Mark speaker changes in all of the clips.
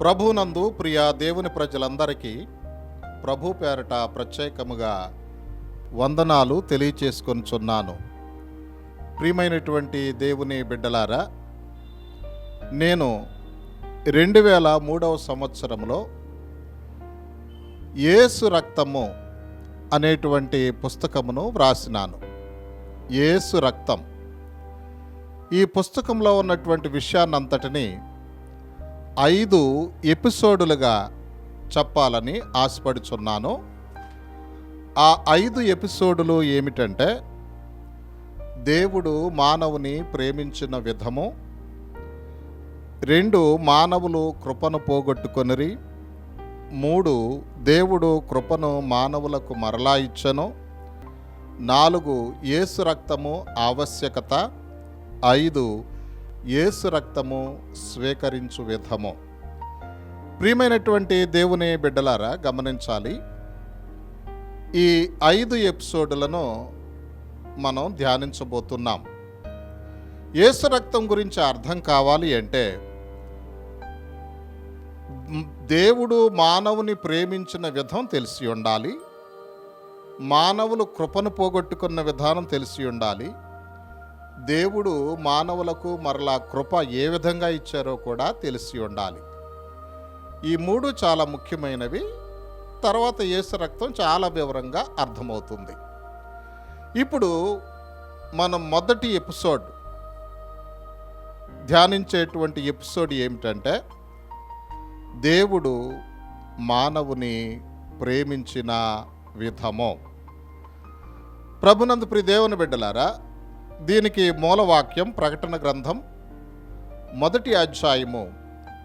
Speaker 1: ప్రభునందు ప్రియ దేవుని ప్రజలందరికీ ప్రభు పేరట ప్రత్యేకముగా వందనాలు తెలియచేసుకొనిచున్నాను. ప్రియమైనటువంటి దేవుని బిడ్డలారా నేను రెండు వేల మూడవ సంవత్సరంలో ఏసు రక్తము అనేటువంటి పుస్తకమును వ్రాసినాను. ఏసు రక్తం. ఈ పుస్తకంలో ఉన్నటువంటి విషయాన్నంతటినీ ఐదు ఎపిసోడులుగా చెప్పాలని ఆశపడుచున్నాను. ఆ ఐదు ఎపిసోడులు ఏమిటంటే దేవుడు మానవుని ప్రేమించిన విధము రెండు మానవులు కృపను పోగొట్టుకొనిరి మూడు దేవుడు కృపను మానవులకు మరలా ఇచ్చను నాలుగు యేసు రక్తము ఆవశ్యకత ఐదు యేసు రక్తము స్వీకరించు విధము. ప్రియమైనటువంటి దేవుని బిడ్డలారా గమనించాలి. ఈ ఐదు ఎపిసోడ్లను మనం ధ్యానించబోతున్నాం. యేసు రక్తం గురించి అర్థం కావాలి అంటే దేవుడు మానవుని ప్రేమించిన విధం తెలిసి ఉండాలి. మానవులు కృపను పోగొట్టుకున్న విధానం తెలిసి ఉండాలి. దేవుడు మానవులకు మరలా కృప ఏ విధంగా ఇచ్చారో కూడా తెలిసి ఉండాలి. ఈ మూడు చాలా ముఖ్యమైనవి. తర్వాత యేసు రక్తం చాలా వివరంగా అర్థమవుతుంది. ఇప్పుడు మనం మొదటి ఎపిసోడ్ ధ్యానించేటువంటి ఎపిసోడ్ ఏమిటంటే దేవుడు మానవుని ప్రేమించిన విధము. ప్రభునందు ప్రి దేవుని బిడ్డలారా దీనికి మూలవాక్యం ప్రకటన గ్రంథం మొదటి అధ్యాయము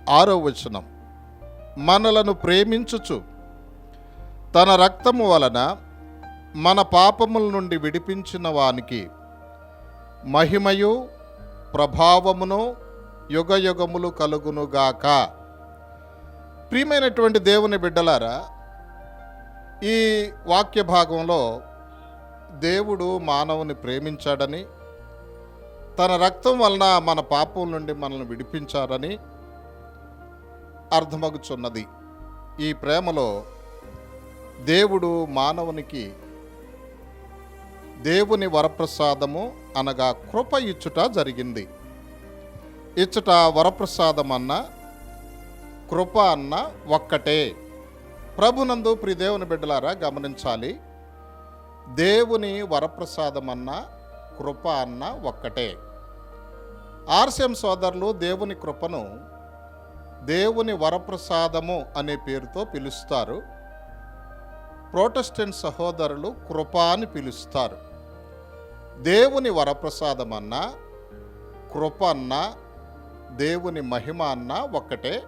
Speaker 1: ఆరో వచనం. మనలను ప్రేమించుచు తన రక్తము వలన మన పాపముల నుండి విడిపించిన వానికి మహిమయు ప్రభావమును యుగయుగములు కలుగునుగాక ప్రియమైనటువంటి దేవుని బిడ్డలారా ఈ వాక్య భాగంలో దేవుడు మానవుని ప్రేమించాడని తన రక్తం వలన మన పాపం నుండి మనల్ని విడిపించారని అర్థమగుచున్నది. ఈ ప్రేమలో దేవుడు మానవునికి దేవుని వరప్రసాదము అనగా కృప ఇచ్చుట జరిగింది. ఇచ్చుట వరప్రసాదం అన్న కృప అన్న ఒక్కటే. ప్రభునందు ప్రిదేవుని బిడ్డలారా గమనించాలి. దేవుని వరప్రసాదం అన్న కృప అన్న ఒక్కటే. ఆర్సిఎం సోదరులు దేవుని కృపను దేవుని వరప్రసాదము అనే పేరుతో పిలుస్తారు. ప్రోటెస్టెంట్ సహోదరులు కృప అని పిలుస్తారు. దేవుని వరప్రసాదం అన్న కృప అన్న దేవుని మహిమ అన్న ఒక్కటే.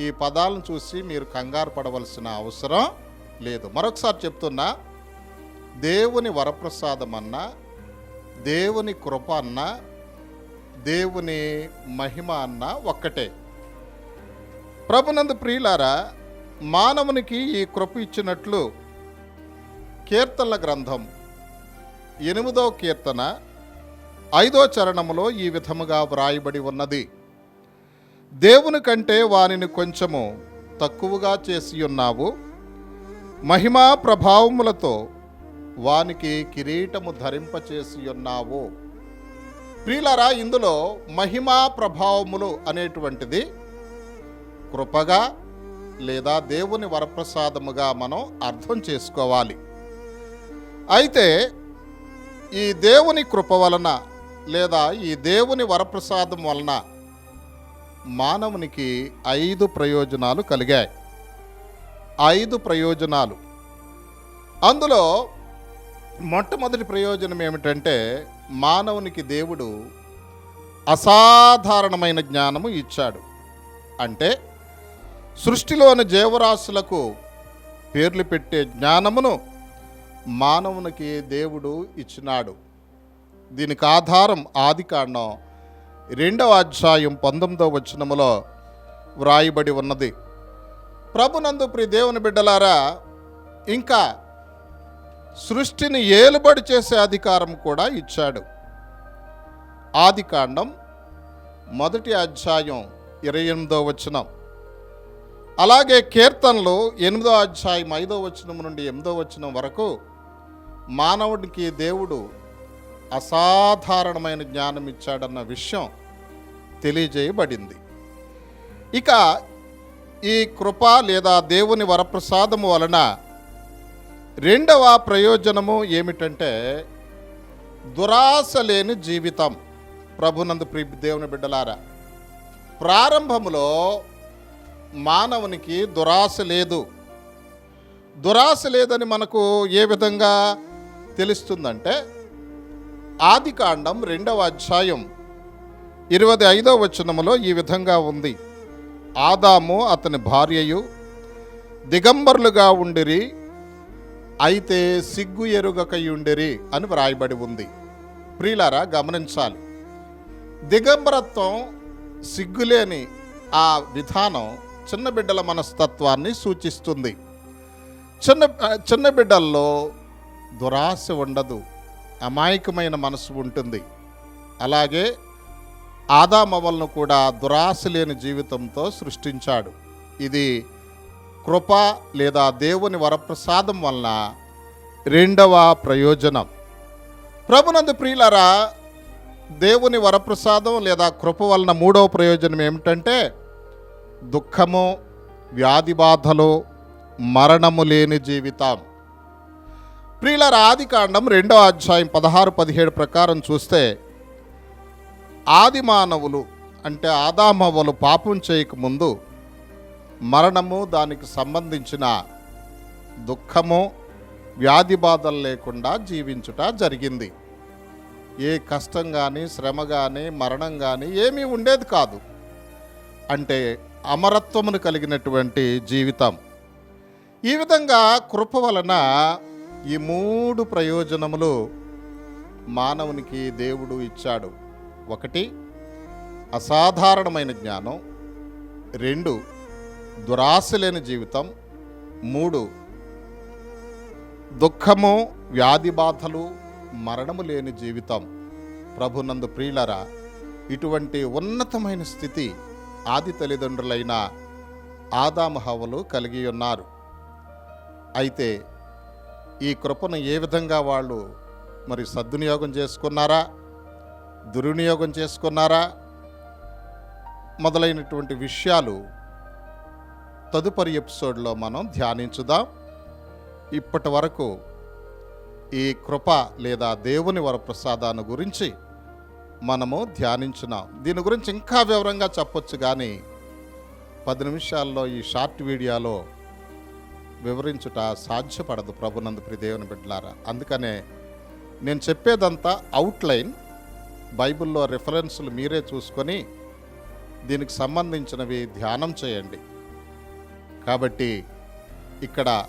Speaker 1: ఈ పదాలను చూసి మీరు కంగారు పడవలసిన అవసరం లేదు. మరొకసారి చెప్తున్నా దేవుని వరప్రసాదం అన్న దేవుని కృప అన్న దేవుని మహిమ అన్న ఒక్కటే. ప్రభునందు ప్రియులారా మానవునికి ఈ కృప ఇచ్చినట్లు కీర్తనల గ్రంథం ఎనిమిదో కీర్తన ఐదో చరణములో ఈ విధముగా వ్రాయబడి ఉన్నది. దేవుని కంటే వానిని కొంచెము తక్కువగా చేసి ఉన్నావు. మహిమా ప్రభావములతో వానికి కిరీటము ధరింపచేసి ఉన్నావు. ప్రియులరా ఇందులో మహిమా ప్రభావములు అనేటువంటిది కృపగా లేదా దేవుని వరప్రసాదముగా మనం అర్థం చేసుకోవాలి. అయితే ఈ దేవుని కృప వలన లేదా ఈ దేవుని వరప్రసాదం వలన మానవునికి ఐదు ప్రయోజనాలు కలిగాయి. ఐదు ప్రయోజనాలు. అందులో మొట్టమొదటి ప్రయోజనం ఏమిటంటే మానవునికి దేవుడు అసాధారణమైన జ్ఞానము ఇచ్చాడు. అంటే సృష్టిలోని జీవరాశులకు పేర్లు పెట్టే జ్ఞానమును మానవునికి దేవుడు ఇచ్చినాడు. దీనికి ఆధారం ఆది కాండం రెండవ అధ్యాయం పంతొమ్మిదవ వచనములో వ్రాయబడి ఉన్నది. ప్రభునందు ప్రి దేవుని బిడ్డలారా ఇంకా సృష్టిని ఏలుబడి చేసే అధికారం కూడా ఇచ్చాడు. ఆది కాండం మొదటి అధ్యాయం ఇరవై ఎనిమిదో వచనం. అలాగే కీర్తనలు ఎనిమిదో అధ్యాయం ఐదో వచనం నుండి ఎనిమిదో వచనం వరకు మానవుడికి దేవుడు అసాధారణమైన జ్ఞానం ఇచ్చాడన్న విషయం తెలియజేయబడింది. ఇక ఈ కృప లేదా దేవుని వరప్రసాదము వలన రెండవ ప్రయోజనము ఏమిటంటే దురాశ లేని జీవితం. ప్రభునందు ప్రి దేవుని బిడ్డలారా ప్రారంభములో మానవునికి దురాశ లేదు. దురాశ లేదని మనకు ఏ విధంగా తెలుస్తుందంటే ఆది కాండం రెండవ అధ్యాయం ఇరవై ఐదవ వచనములో ఈ విధంగా ఉంది. ఆదాము అతని భార్యయు దిగంబరులుగా ఉండిరి అయితే సిగ్గు ఎరుగకయుండిరి అని వ్రాయబడి ఉంది. ప్రియులారా గమనించాలి. దిగంబరత్వం సిగ్గులేని ఆ విధానం చిన్న బిడ్డల మనస్తత్వాన్ని సూచిస్తుంది. చిన్న చిన్న బిడ్డల్లో దురాశ ఉండదు. అమాయకమైన మనసు ఉంటుంది. అలాగే ఆదామవలను కూడా దురాశ లేని జీవితంతో సృష్టించాడు. ఇది కృప లేదా దేవుని వరప్రసాదం వలన రెండవ ప్రయోజనం. ప్రభునందు ప్రియులరా దేవుని వరప్రసాదం లేదా కృప వలన మూడవ ప్రయోజనం ఏమిటంటే దుఃఖము వ్యాధి బాధలు మరణము లేని జీవితం. ప్రియులర ఆది కాండం రెండవ అధ్యాయం పదహారు పదిహేడు ప్రకారం చూస్తే ఆది మానవులు అంటే ఆదామవ్వలు పాపం చేయకముందు మరణము దానికి సంబంధించిన దుఃఖము వ్యాధి బాధలు లేకుండా జీవించుట జరిగింది. ఏ కష్టం కానీ శ్రమ కానీ మరణం కానీ ఏమీ ఉండేది కాదు. అంటే అమరత్వమును కలిగినటువంటి జీవితం. ఈ విధంగా కృప వలన ఈ మూడు ప్రయోజనములు మానవునికి దేవుడు ఇచ్చాడు. ఒకటి అసాధారణమైన జ్ఞానం. రెండు దురాశ లేని జీవితం. మూడు దుఃఖము వ్యాధి బాధలు మరణము లేని జీవితం. ప్రభునందు ప్రియులరా ఇటువంటి ఉన్నతమైన స్థితి ఆది తల్లిదండ్రులైన ఆదామహవలు కలిగి ఉన్నారు. అయితే ఈ కృపను ఏ విధంగా వాళ్ళు మరి సద్వినియోగం చేసుకున్నారా? దుర్వినియోగం చేసుకున్నారా? మొదలైనటువంటి విషయాలు తదుపరి ఎపిసోడ్లో మనం ధ్యానించుదాం. ఇప్పటి వరకు ఈ కృప లేదా దేవుని వరప్రసాదాన్ని గురించి మనము ధ్యానించున్నాం. దీని గురించి ఇంకా వివరంగా చెప్పొచ్చు కానీ పది నిమిషాల్లో ఈ షార్ట్ వీడియోలో వివరించుట సాధ్యపడదు ప్రభునందు దేవుని బిడ్డలారా. అందుకనే నేను చెప్పేదంతా అవుట్లైన్ బైబిల్లో రిఫరెన్సులు మీరే చూసుకొని దీనికి సంబంధించినవి ధ్యానం చేయండి. కాబట్టి ఇక్కడ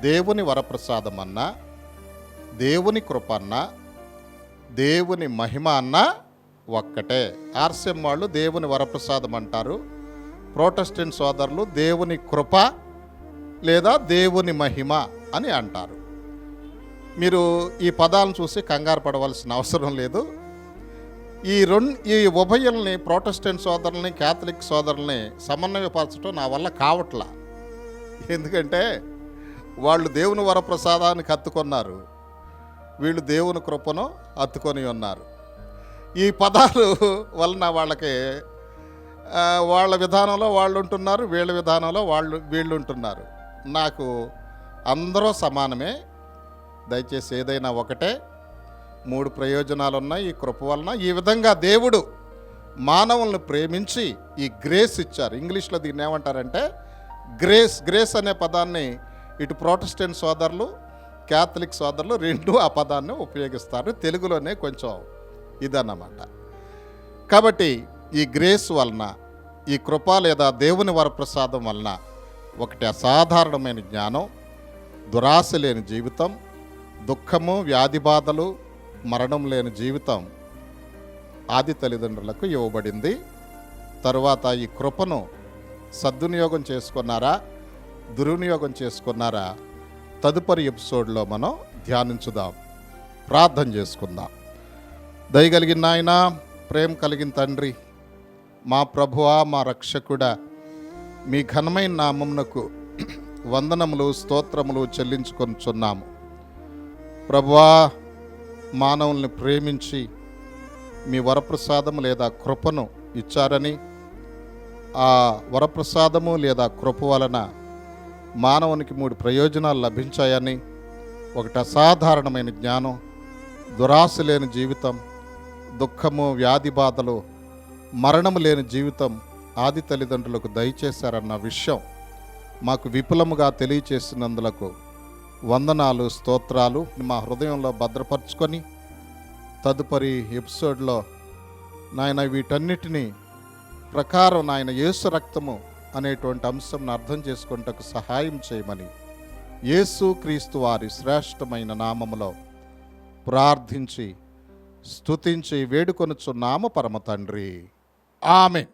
Speaker 1: దేవుని వరప్రసాదం అన్నా దేవుని కృప అన్నా దేవుని మహిమ అన్నా ఒక్కటే. ఆర్సెం వాళ్ళు దేవుని వరప్రసాదం అంటారు ప్రోటెస్టెంట్ సోదరులు దేవుని కృప లేదా దేవుని మహిమ అని అంటారు. మీరు ఈ పదాలను చూసి కంగారు పడవలసిన అవసరం లేదు. ఈ రెండు ఈ ఉభయల్ని ప్రోటెస్టెంట్ సోదరుల్ని క్యాథలిక్ సోదరుల్ని సమన్వయపరచడం నా వల్ల కావట్లా. ఎందుకంటే వాళ్ళు దేవుని వరప్రసాదాన్ని కత్తుకున్నారు. వీళ్ళు దేవుని కృపను అత్తుకొని ఉన్నారు. ఈ పదాలు వలన వాళ్ళకి వాళ్ళ విధానంలో వాళ్ళు ఉంటున్నారు వీళ్ళ విధానంలో వాళ్ళు వీళ్ళు ఉంటున్నారు. నాకు అందరూ సమానమే. దయచేసి ఏదైనా ఒకటే. మూడు ప్రయోజనాలు ఉన్నాయి ఈ కృప వలన ఈ విధంగా దేవుడు మానవులను ప్రేమించి ఈ గ్రేస్ ఇచ్చారు. ఇంగ్లీష్లో దీన్ని ఏమంటారంటే గ్రేస్ గ్రేస్ అనే పదాన్ని ఇటు ప్రోటెస్టెంట్ సోదరులు క్యాథలిక్ సోదరులు రెండు ఆ పదాన్ని ఉపయోగిస్తారు. తెలుగులోనే కొంచెం ఇదన్నమాట. కాబట్టి ఈ గ్రేస్ వలన ఈ కృప లేదా దేవుని వరప్రసాదం వలన ఒకటి అసాధారణమైన జ్ఞానం దురాశ లేని జీవితం దుఃఖము వ్యాధి బాధలు మరణం లేని జీవితం ఆది తల్లిదండ్రులకు ఇవ్వబడింది. తరువాత ఈ కృపను సద్వినియోగం చేసుకున్నారా? దుర్వినియోగం చేసుకున్నారా? తదుపరి ఎపిసోడ్లో మనం ధ్యానించుదాం. ప్రార్థన చేసుకుందాం. దయగలిగిన నాయన ప్రేమ కలిగిన తండ్రి మా ప్రభువా మా రక్షకుడా మీ ఘనమైన నామమునకు వందనములు స్తోత్రములు చెల్లించుకొనుచున్నాము. ప్రభువా మానవుల్ని ప్రేమించి మీ వరప్రసాదము లేదా కృపను ఇచ్చారని ఆ వరప్రసాదము లేదా కృప వలన మానవునికి మూడు ప్రయోజనాలు లభించాయని ఒకటి అసాధారణమైన జ్ఞానం దురాశ లేని జీవితం దుఃఖము వ్యాధి బాధలు మరణము లేని జీవితం ఆది తల్లిదండ్రులకు దయచేశారన్న విషయం మాకు విపులముగా తెలియచేసినందులకు వందనాలు స్తోత్రాలు మా హృదయంలో భద్రపరుచుకొని తదుపరి ఎపిసోడ్లో నాయన వీటన్నిటినీ ప్రకారం నాయన యేసు రక్తము అనేటువంటి అంశంను అర్థం చేసుకుంటకు సహాయం చేయమని యేసు క్రీస్తు వారి శ్రేష్టమైన నామములో ప్రార్థించి స్తుతించి నామ పరమ తండ్రి. ఆమె